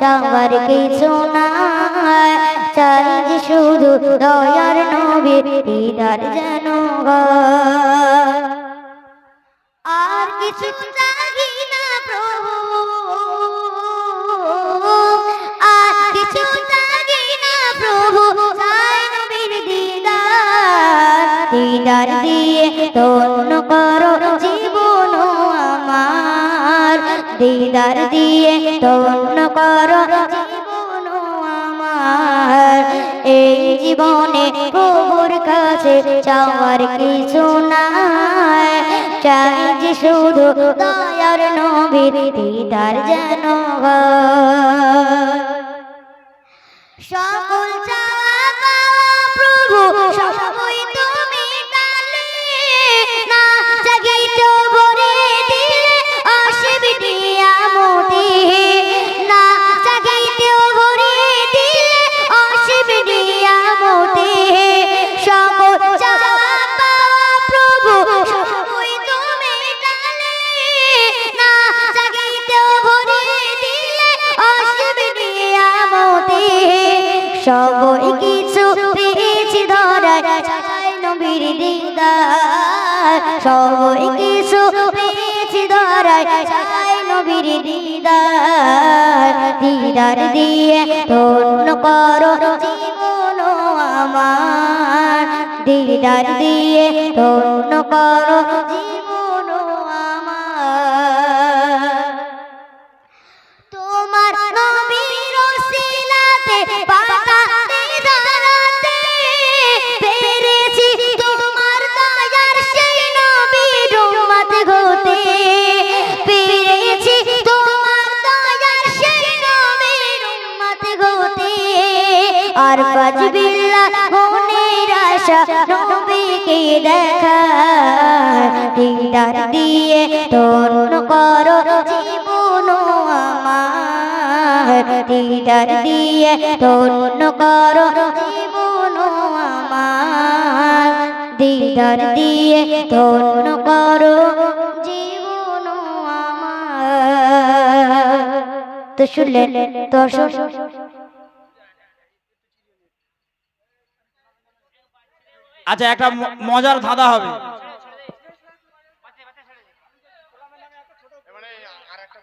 চাওয়ার কিছু নাই। চাই যে শুধু দয়ার নবীর দিদার যেন আর কিছু চাহি না প্রভু। আর কিছু চাহি না প্রভু, চাই নবীর দিদার। দিদার দিয়ে ধন্য করো দিদার দিয়ে ধন্য করো জীবন আমার। এই জীবনে প্রভুর কাছে চাওয়ার কিছু নাই। চাই যে শুধু দয়ার নবীর দিদার যেন সকল চাওয়া সবই কিছু পেয়েছি ধরায় চাই নবীর দিদার। সবই কিছু পেয়েছি চাই নবীর দিদার। দিদার দিয়ে ধন্য করো জীবন আমার। দিদার দিয়ে ধন্য করো জীবন আর ফাজবিল্লাহ মনের আশা নবীকে দেখা। দিয়ে ধন্য করো জীবন আমার। দিদার দিয়ে ধন্য করো জীবন আমার। দিদার দিয়ে ধন্য করো তো শুনলেন দর্শক আচ্ছা একটা মজার ধাঁধা হবে।